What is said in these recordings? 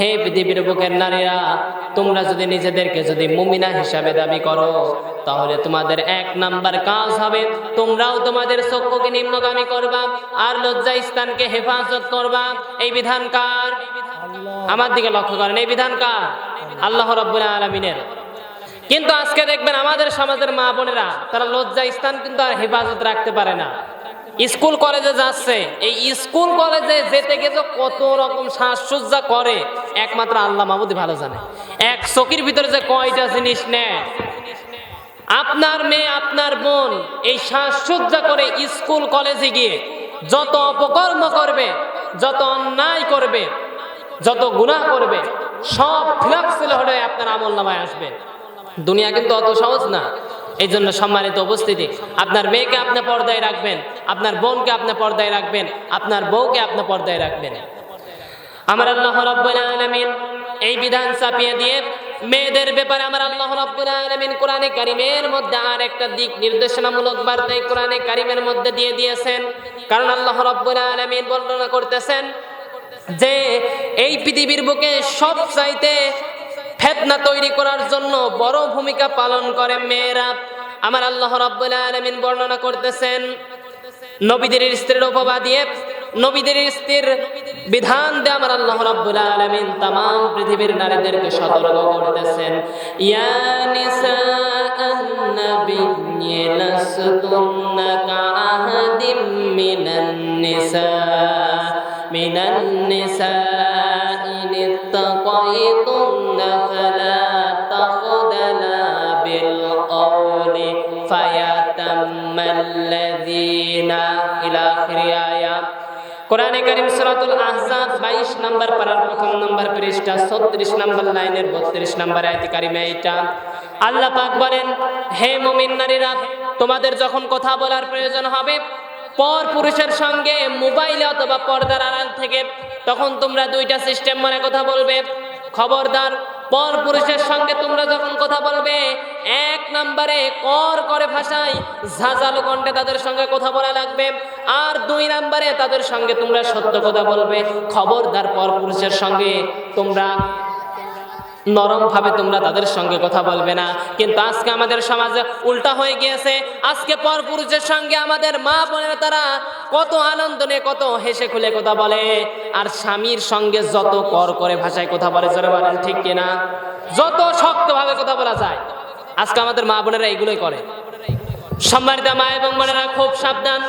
হে পৃথিবীর বুকের নারীরা, তোমরা যদি নিজেদেরকে যদি মুমিনা হিসাবে দাবি করো, তাহলে তোমাদের এক নাম্বার কাজ হবে, তোমরাও তোমাদের চক্ষুকে নিম্নগামী করবা, আর লজ্জা স্থানকে হেফাজত করবা। এই বিধান কার? আমার দিকে লক্ষ্য করেন, এই বিধান কার? আল্লাহ রব্বুল আলমিনের। কিন্তু আজকে দেখবেন আমাদের সমাজের মা বোনেরা, তারা লজ্জা স্থান কিন্তু আর হেফাজত রাখতে পারে না। স্কুল কলেজে যাচ্ছে, এই স্কুল কলেজে যেতে গেছে কত রকম সাজসজ্জা করে, একমাত্র আল্লাহ মাহমুদি ভালো জানে। এক চকির ভিতরে যে কয়টা জিনিস নেয়? আপনার মেয়ে, আপনার বোন এই সাজসজ্জা করে স্কুল কলেজে গিয়ে যত অপকর্ম করবে, যত অন্যায় করবে, যত গুনাহ করবে, সব ফিলাক্সিল হলে আপনার আমল নামায় আসবে। দুনিয়া কিন্তু অত সহজ না। এই জন্য সম্মানিত উপস্থিতি, আপনার মেয়েকে আপনি পর্দায় রাখবেন, আপনার বোনকে আপনি পর্দায় রাখবেন, আপনার বউকে আপনি পর্দায় রাখবেন। আমার আল্লাহ আলামিন এই বিধান চাপিয়ে দিয়ে মেয়েদের ব্যাপারে আমার আল্লাহ আলামিন কোরআনে কারিমের মধ্যে আর একটা দিক নির্দেশনামূলক বার্তা এই কোরআনে কারিমের মধ্যে দিয়ে দিয়েছেন। কারণ আল্লাহ রব্বুল আলামিন বর্ণনা করতেছেন যে এই পৃথিবীর বুকে সব চাইতে ফেতনা তৈরি করার জন্য বড় ভূমিকা পালন করে মেয়েরা। আমার আল্লাহ রাব্বুল আলামিন বর্ণনা করতেছেন নবীদের স্ত্রীর উপমা দিয়ে নবীদের স্ত্রীর বিধান দিয়ে আমার আল্লাহ রাব্বুল আলামিন तमाम পৃথিবীর নারীদেরকে সতর্ক করতেছেন ইয়া নিসাআন নাবিয়্যি লাসতুন্না কাআহাদিম মিনান নিসা মিনান নিসা ইন ইত্তাকাইতুন্না বিল কওলি ফায়াতাম্মাল্লাযীনা ইলা আখিরি আয়াত কোরআনে কারিম সূরাতুল আহজাব 22 নাম্বার পারার প্রথম নাম্বার পৃষ্ঠা 36 নাম্বার লাইনের 32 নাম্বার আয়াত কারিমে এটা আল্লাহ পাক বলেন হে মুমিন নারীরা তোমাদের যখন কথা বলার প্রয়োজন হবে, পর পুরুষের সঙ্গে মোবাইলে অথবা পর্দার আড়াল থেকে, তখন তোমরা দুইটা সিস্টেম মানে কথা বলবে। খবরদার পর পুরুষের সঙ্গে তোমরা যখন কথা বলবে, এক নম্বরে কর করে ভাষায় ঝাঁঝালো কণ্ঠে তাদের সঙ্গে কথা বলা লাগবে। আর দুই নম্বরে তাদের সঙ্গে তোমরা সত্য কথা বলবে। খবরদার পর পুরুষের সঙ্গে তোমরা নরম ভাবে তোমরা তাদের সঙ্গে কথা বলবে না। কিন্তু আজকে আমাদের সমাজে উল্টা হয়ে গিয়েছে। আজকে পর পুরুষের সঙ্গে আমাদের মা বোনের তারা কত আনন্দ নিয়ে, কত হেসে খুলে কথা বলে। আর স্বামীর সঙ্গে যত কর করে ভাষায় কথা বলে, জোরে বলেন, ঠিক কিনা? যত শক্তভাবে কথা বলা যায়। আজকে আমাদের মা বোনেরা এগুলোই করে। সম্মানিত মা এবং বোনেরা, খুব সাবধান।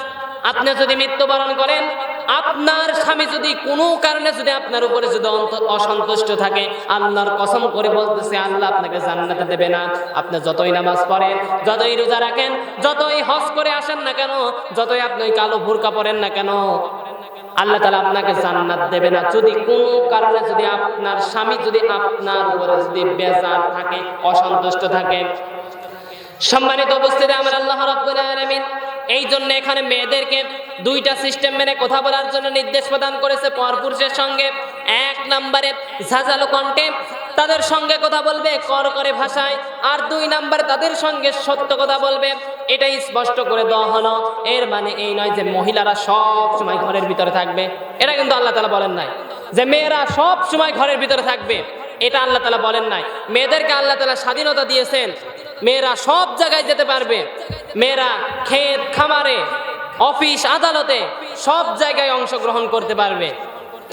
আপনি যদি মৃত্যুবরণ করেন আপনার স্বামী যদি কোনো কারণে যদি আপনার উপরে যদি অসন্তুষ্ট থাকে, আল্লাহর কসম করে বলতেছে, আল্লাহ আপনাকে জান্নাতে দেবে না। আপনি যতই নামাজ পড়েন, যতই রোজা রাখেন, যতই হজ করে আসেন না কেন, যতই আপনি কালো ভুরকা পরেন না কেন, আল্লাহ তালা আপনাকে জান্নাত দেবে না। যদি কোনো কারণে যদি আপনার স্বামী যদি আপনার উপরে যদি বেজার থাকে, অসন্তুষ্ট থাকে। সম্মানিত উপস্থিতি, আমার আল্লাহ রাব্বুল আলামিন এই জন্য এখানে মেয়েদেরকে দুইটা সিস্টেম মেনে কথা বলার জন্য নির্দেশ প্রদান করেছে পরপুরুষের সঙ্গে। এক নম্বরে ঝাঁঝালো কণ্ঠে তাদের সঙ্গে কথা বলবে কর করে ভাষায়, আর দুই নম্বরে তাদের সঙ্গে সত্য কথা বলবে। এটাই স্পষ্ট করে দেওয়া হলো। এর মানে এই নয় যে মহিলারা সব সময় ঘরের ভিতরে থাকবে। এটা কিন্তু আল্লাহ তালা বলেন নাই। যে মেয়েরা সব সময় ঘরের ভিতরে থাকবে, এটা আল্লাহ তালা বলেন নাই। মেয়েদেরকে আল্লাহ তালা স্বাধীনতা দিয়েছেন। মেয়েরা সব জায়গায় যেতে পারবে। মেয়েরা ক্ষেত, খামারে, অফিস, আদালতে সব জায়গায় অংশগ্রহণ করতে পারবে।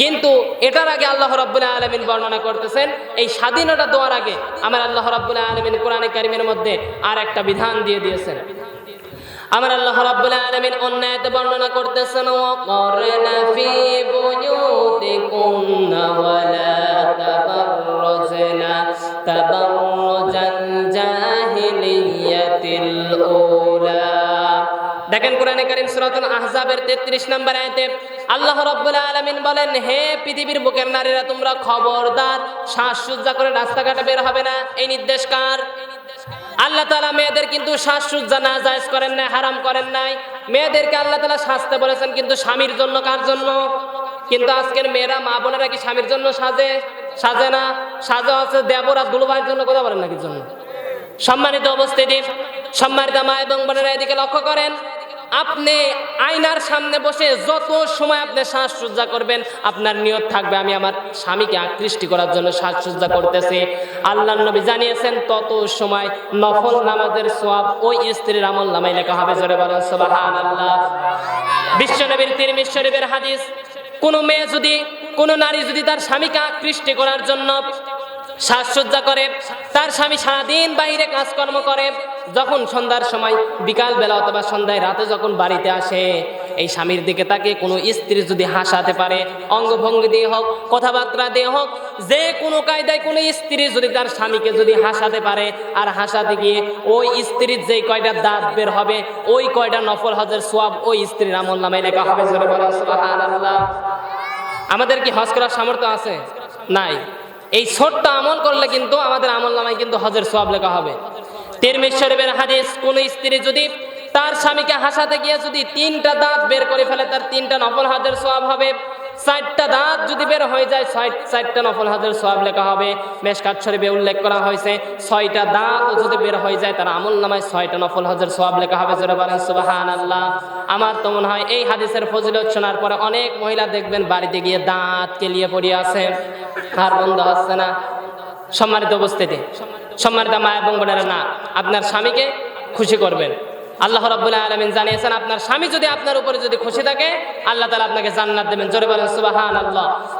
কিন্তু এটার আগে আল্লাহ রাব্বুল আলমিন বর্ণনা করতেছেন, এই স্বাধীনতা দেওয়ার আগে আমার আল্লাহ রাব্বুল আলমিন কোরআনে কারিমের মধ্যে আর একটা বিধান দিয়ে দিয়েছেন। আমার আল্লাহ রাব্বুল আলামিন অন্যায়তে বর্ণনা করতেছেন, ওয়াকরনা দেখেন কোরআনে কারীম সূরাতুল আহজাবের 33 নম্বর আয়াতে আল্লাহ রাব্বুল আলামিন বলেন, হে পৃথিবীর বুকের নারীরা, তোমরা খবরদার শ্বাসসজ্জা করে রাস্তাঘাটে বের হবে না। এই নির্দেশ কার? আল্লাহ তালা মেয়েদের কিন্তু শ্বাসসজ্জা না জায়েজ করেন নাই, হারাম করেন নাই। মেয়েদেরকে আল্লাহ তালা সাজতে বলেছেন, কিন্তু স্বামীর জন্য কার জন্য? কিন্তু আজকের মেয়েরা, মা বোনেরা কি স্বামীর জন্য সাজে? সাজে না। সাজা আছে দেবরা দুলুভাইয়ের জন্য, কথা বলেন নাকি জন্য? সম্মানিত উপস্থিতি, সম্মানিত মা এবং বোনেরা এদিকে লক্ষ্য করেন আপনি আয়নার সামনে বসে যত সময় আপনি শ্বাসসজ্জা করবেন, আপনার নিয়ত থাকবে আমি আমার স্বামীকে আকৃষ্টি করার জন্য শ্বাসসজ্জা করতেছি। আল্লাহ নবী জানিয়েছেন, তত সময় নফল নামাজের সোয়াব ওই স্ত্রীর আমল নামাই লেখা হবে। জোরে বলেন, সুবহানাল্লাহ। বিশ্বনবীর তিরমিজ শরীফের হাদিস, কোনো মেয়ে যদি, কোনো নারী যদি তার স্বামীকে আকৃষ্টি করার জন্য সাজসজ্জা করে, তার স্বামী সারাদিন বাইরে কাজকর্ম করে যখন সন্ধ্যার সময় বিকাল বেলা অথবা সন্ধ্যায় রাতে যখন বাড়িতে আসে, এই স্বামীর দিকে তাকে কোনো স্ত্রী যদি হাসাতে পারে, অঙ্গভঙ্গি দিয়ে হোক, কথাবার্তা দিয়ে হোক, যে কোনো কায়দায় কোনো স্ত্রী যদি তার স্বামীকে যদি হাসাতে পারে, আর হাসাতে গিয়ে ওই স্ত্রীর যে কয়টা দাঁত বের হবে, ওই কয়টা নফল হজের সোয়াব ওই স্ত্রীর আমল নামে লেখা হবে। আমাদের কি হজ করার সামর্থ্য আছে? নাই। এই ছোট্ট আমল করলে কিন্তু আমাদের আমল নামায় কিন্তু হজের সোয়াব লেখা হবে। তিরমিজ হাদিস, কোন স্ত্রী যদি তার স্বামীকে হাসাতে গিয়ে যদি তিনটা দাঁত বের করে ফেলে, তার তিনটা নফল হজের সব হবে। চারটা দাঁত যদি বের হয়ে যায়, ছয় চারটা নফল হজের সব লেখা হবে। মেশকাত শরীফে উল্লেখ করা হয়েছে, ছয়টা দাঁত যদি বের হয়ে যায়, তার আমল নামায় ছয়টা নফল হজের সব লেখা হবে। জোরে বলেন সুবাহান আল্লাহ আমার তো মনে হয় এই হাদিসের ফজিলত শোনার পরে অনেক মহিলা দেখবেন, বাড়িতে গিয়ে দাঁত কেলিয়ে পড়িয়ে আছে। আর বন্ধ হচ্ছে না। সম্মানিত উপস্থিতি। সম্মানিত মা এবং বোনেরা না, আপনার স্বামীকে খুশি করবেন। আল্লাহ রবাহ আলমিন জানিয়েছেন, আপনার স্বামী যদি আপনার উপরে যদি খুশি থাকে, আল্লাহ তালা আপনাকে জান্নাত দেবেন। জোরে বলেন, সুবহানাল্লাহ।